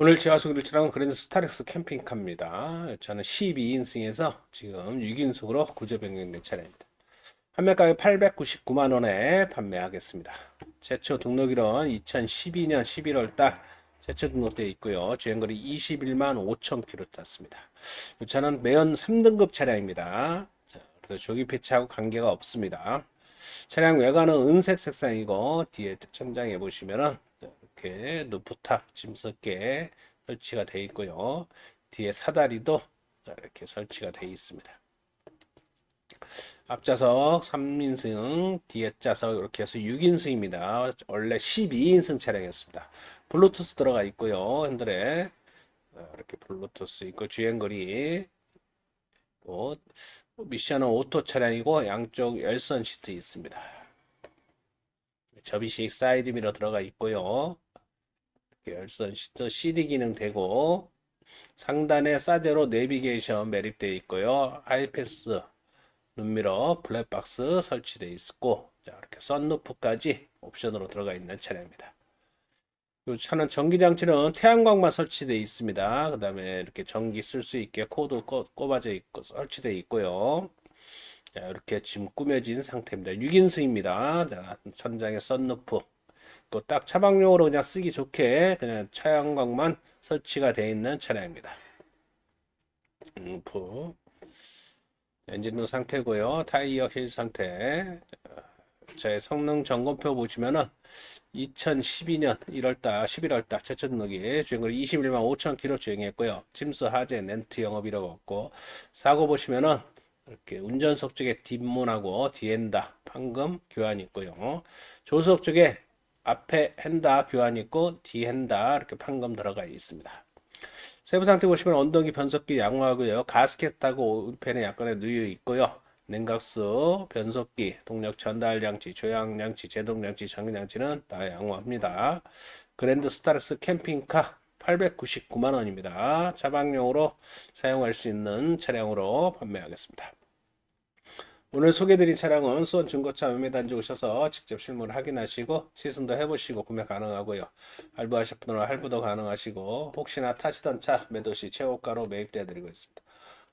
오늘 제가 소개드릴 그랜드 스타렉스 캠핑카입니다. 이 차는 12인승에서 지금 6인승으로 구조 변경된 차량입니다. 판매 가격 899만 원에 판매하겠습니다. 제초 등록일은 2012년 11월 달 제초 등록되어 있고요. 주행거리 21만 5천 킬로 탔습니다. 이 차는 매연 3등급 차량입니다. 자, 그래서 조기 폐차하고 관계가 없습니다. 차량 외관은 은색 색상이고 뒤에 천장에 보시면은 이렇게 루프탑 짐석계 설치가 되어 있고요. 뒤에 사다리도 이렇게 설치가 되어 있습니다. 앞좌석 3인승, 뒤에 좌석 이렇게 해서 6인승입니다. 원래 12인승 차량이었습니다. 블루투스 들어가 있고요. 핸들에 이렇게 블루투스 있고 주행거리 또 미션은 오토 차량이고 양쪽 열선 시트 있습니다. 접이식 사이드 미러 들어가 있고요. 열선 CD 기능 되고 상단에 사제로 내비게이션 매립되어 있고요. 하이패스 눈미러 블랙박스 설치되어 있고 자, 이렇게 썬루프까지 옵션으로 들어가 있는 차량입니다. 이 차는 전기 장치는 태양광만 설치되어 있습니다. 그 다음에 이렇게 전기 쓸 수 있게 코드 꽂- 꼽아져 있고 설치되어 있고요. 자, 이렇게 지금 꾸며진 상태입니다. 6인승입니다. 자, 천장에 썬루프. 그딱 차박용으로 그냥 쓰기 좋게 그냥 차양광만 설치가 되어 있는 차량입니다. 루프. 엔진룸 상태고요. 타이어 힐 상태. 제 성능 점검표 보시면은 2012년 1월달, 11월달 최초 등록이 주행거리 21만 5천 킬로 주행했고요. 침수 하재 렌트 영업이라고 없고 사고 보시면은 이렇게 운전석 쪽에 뒷문하고 뒤엔다 판금 교환 있고요. 조수석 쪽에 앞에 핸다 교환 있고 뒤 핸다 이렇게 판금 들어가 있습니다. 세부 상태 보시면 언덕이 변속기 양호하고요. 가스켓하고 우편에 약간의 누유 있고요. 냉각수, 변속기, 동력 전달 장치, 조향 장치, 제동 장치, 전기 장치는 다 양호합니다. 그랜드 스타렉스 캠핑카 899만 원입니다. 차박용으로 사용할 수 있는 차량으로 판매하겠습니다. 오늘 소개드린 차량은 수원 중고차 매매단지 오셔서 직접 실물 확인하시고 시승도 해보시고 구매 가능하고요. 할부하실 분은 할부도 가능하시고 혹시나 타시던 차 매도 시 최고가로 매입돼 드리고 있습니다.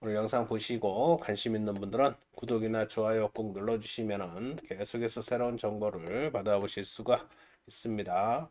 오늘 영상 보시고 관심 있는 분들은 구독이나 좋아요 꼭 눌러주시면 계속해서 새로운 정보를 받아보실 수가 있습니다.